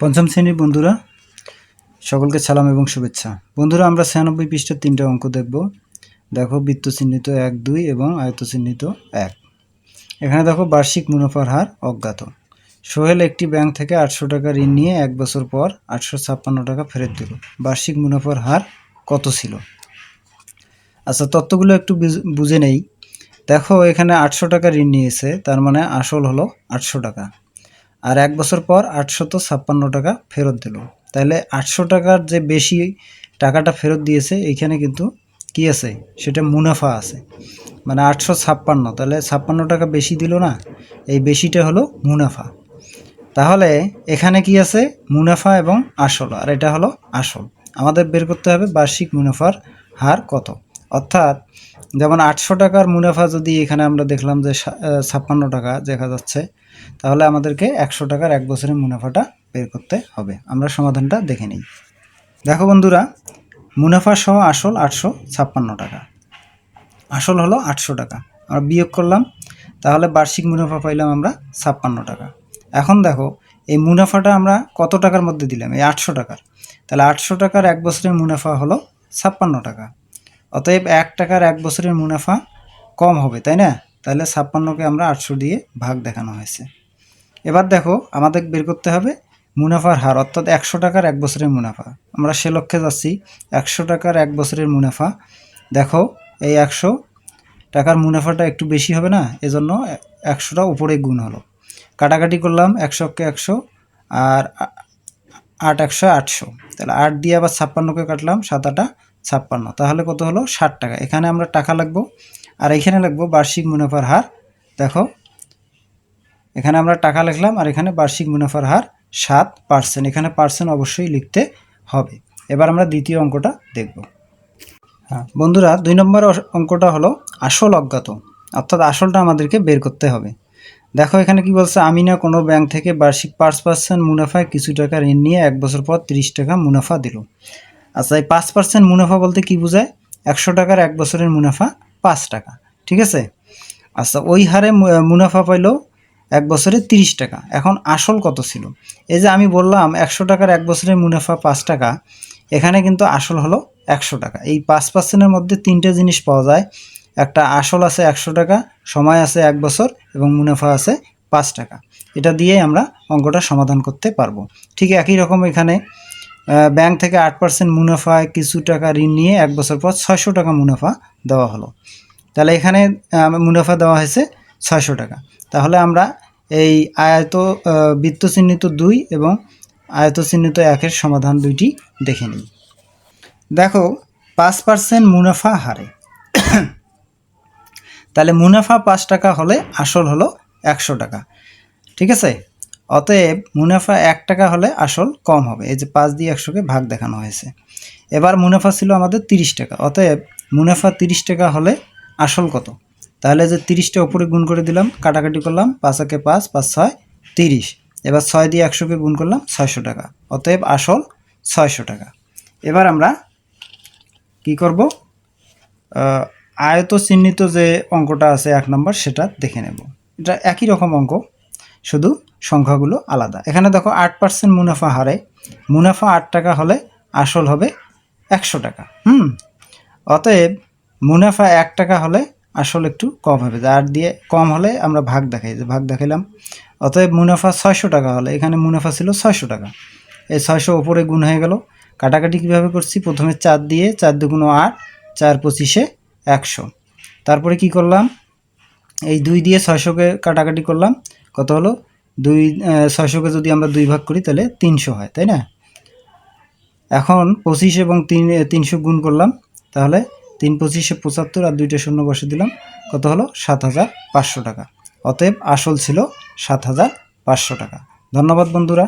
পঞ্চম শ্রেণির বন্ধুরা, সকলকে সালাম এবং শুভেচ্ছা। বন্ধুরা, আমরা ছিয়ানব্বই পৃষ্ঠার তিনটে অঙ্ক দেখব। দেখো বৃত্ত চিহ্নিত এক, দুই এবং আয়ত চিহ্নিত এক। এখানে দেখো, বার্ষিক মুনাফার হার অজ্ঞাত। সোহেল একটি ব্যাংক থেকে আটশো টাকা ঋণ নিয়ে এক বছর পর আটশো ছাপ্পান্ন টাকা ফেরত দিল। বার্ষিক মুনাফার হার কত ছিল? আচ্ছা তত্ত্বগুলো একটু বুঝ- নেই। দেখো, এখানে আটশো টাকা ঋণ নিয়েছে, তার মানে আসল হলো আটশো টাকা। আর এক বছর পর আটশত ছাপ্পান্ন টাকা ফেরত দিল। তাহলে আটশো টাকার যে বেশি টাকাটা ফেরত দিয়েছে, এইখানে কিন্তু কি আছে? সেটা মুনাফা আছে। মানে আটশো ছাপ্পান্ন তাহলে ছাপ্পান্ন টাকা বেশি দিল না, এই বেশিটা হলো মুনাফা। তাহলে এখানে কি আছে? মুনাফা এবং আসল, আর এটা হলো আসল। আমাদের বের করতে হবে বার্ষিক মুনাফার হার কত? অর্থাৎ যেমন আটশো টাকার মুনাফা যদি এখানে আমরা দেখলাম যে ছাপ্পান্ন টাকা দেখা যাচ্ছে, তাহলে আমাদেরকে একশো টাকার এক বছরের মুনাফাটা বের করতে হবে। আমরা সমাধানটা দেখে নিই। দেখো বন্ধুরা, মুনাফা সহ আসল আটশো ছাপ্পান্ন টাকা। আসল হলো আটশো টাকা। আমরা বিয়োগ করলাম, তাহলে বার্ষিক মুনাফা পাইলাম আমরা ছাপ্পান্ন টাকা। এখন দেখো, এই মুনাফাটা আমরা কত টাকার মধ্যে দিলাম? এই আটশো টাকার। তাহলে আটশো টাকার এক বছরের মুনাফা হলো ছাপ্পান্ন টাকা। অতএব এক টাকার এক বছরের মুনাফা কম হবে, তাই না? তাহলে ছাপ্পান্নকে আমরা আটশো দিয়ে ভাগ দেখানো হয়েছে। এবার দেখো, আমাদের বের করতে হবে মুনাফার হার, অর্থাৎ একশো টাকার এক বছরের মুনাফা। আমরা সে লক্ষ্যে যাচ্ছি, একশো টাকার এক বছরের মুনাফা। দেখো, এই একশো টাকার মুনাফাটা একটু বেশি হবে না? এজন্য একশোটা উপরে গুণ হলো। কাটাকাটি করলাম একশোকে একশো আর আট একশো আটশো। তাহলে আট দিয়ে আবার ছাপ্পান্নকে কাটলাম, সাত আটা ছাপ্পান্ন। তাহলে কত হলো? ষাট টাকা। এখানে আমরা টাকা লাগবো। আর এখানে লাগবো বার্ষিক মুনাফার হার। দেখো, এখানে আমরা টাকা লিখলাম আর এখানে বার্ষিক মুনাফার হার সাত পার্সেন্ট এখানে পার্সেন্ট অবশ্যই লিখতে হবে। এবার আমরা দ্বিতীয় অঙ্কটা দেখব। হ্যাঁ বন্ধুরা, দুই নম্বর অঙ্কটা হলো আসল অজ্ঞাত। অর্থাৎ আসলটা আমাদেরকে বের করতে হবে। দেখো, এখানে কি বলছে? আমি না কোনো ব্যাংক থেকে বার্ষিক পাঁচ পার্সেন্ট মুনাফায় কিছু টাকা ঋণ নিয়ে এক বছর পর তিরিশ টাকা মুনাফা দিল। আচ্ছা এই পাঁচ পার্সেন্ট মুনাফা বলতে কি বোঝায়? একশো টাকার এক বছরের মুনাফা পাঁচ টাকা, ঠিক আছে? আচ্ছা ওই হারে মুনাফা পাইলো এক বছরে তিরিশ টাকা, এখন আসল কত ছিল? এই যে আমি বললাম একশো টাকার এক বছরের মুনাফা পাঁচ টাকা, এখানে কিন্তু আসল হলো একশো টাকা। এই পাঁচ পার্সেন্টের মধ্যে তিনটে জিনিস পাওয়া যায়, একটা আসল আছে একশো টাকা, সময় আছে এক বছর এবং মুনাফা আছে পাঁচ টাকা। এটা দিয়ে আমরা অঙ্কটা সমাধান করতে পারব। ঠিক একই রকম এখানে ব্যাংক থেকে আট পার্সেন্ট মুনাফায় কিছু টাকা ঋণ নিয়ে এক বছর পর ছয়শো টাকা মুনাফা দেওয়া হলো। তাহলে এখানে মুনাফা দেওয়া হয়েছে ছয়শো টাকা। তাহলে আমরা এই আয়ত বৃত্ত চিহ্নিত দুই এবং আয়ত চিহ্নিত একের সমাধান দুইটি দেখে নিই। দেখো, পাঁচ পার্সেন্ট মুনাফা হারে। তাহলে মুনাফা পাঁচ টাকা হলে আসল হলো একশো টাকা। ঠিক আছে? অতএব মুনাফা এক টাকা হলে আসল কম হবে। এই যে পাঁচ দিয়ে একশোকে ভাগ দেখানো হয়েছে। এবার মুনাফা ছিল আমাদের তিরিশ টাকা। অতএব মুনাফা তিরিশ টাকা হলে আসল কত? তাহলে যে তিরিশটা ওপরে গুণ করে দিলাম, কাটাকাটি করলাম, পাঁচ একে পাঁচ পাঁচ ছয়, তিরিশ। এবার ছয় দিয়ে একশোকে গুণ করলাম, ছয়শো টাকা। অতএব আসল ছয়শো টাকা। এবার আমরা কি করব? আয়ত চিহ্নিত যে অঙ্কটা আছে এক নম্বর, সেটা দেখে নেব। এটা একই রকম অঙ্ক, শুধু সংখ্যাগুলো আলাদা। এখানে দেখো আট পার্সেন্ট মুনাফা হারে। মুনাফা আট টাকা হলে আসল হবে একশো টাকা। হুম? অতএব মুনাফা এক টাকা হলে আসল একটু কম হবে। আট দিয়ে কম হলে আমরা ভাগ দেখাই, যে ভাগ দেখাইলাম। অতএব মুনাফা ছয়শো টাকা হলে, এখানে মুনাফা ছিল ছয়শো টাকা। এই ছয়শো ওপরে গুণ হয়ে গেল। কাটাকাটি কীভাবে করছি? প্রথমে চার দিয়ে চার দুগুণ আট, চার পঁচিশে একশো। তারপরে কি করলাম? এই দুই দিয়ে ছয়শোকে কাটাকাটি করলাম। কত হলো? দুই ছয়শোকে যদি আমরা দুই ভাগ করি তাহলে তিনশো হয়, তাই না? এখন পঁচিশ এবং তিন তিনশো গুণ করলাম, তাহলে তিন পঁচিশে পঁচাত্তর আর দুইটা শূন্য বসে দিলাম, কত হলো? সাত হাজার পাঁচশো টাকা। অতএব আসল ছিল সাত হাজার পাঁচশো টাকা। ধন্যবাদ বন্ধুরা।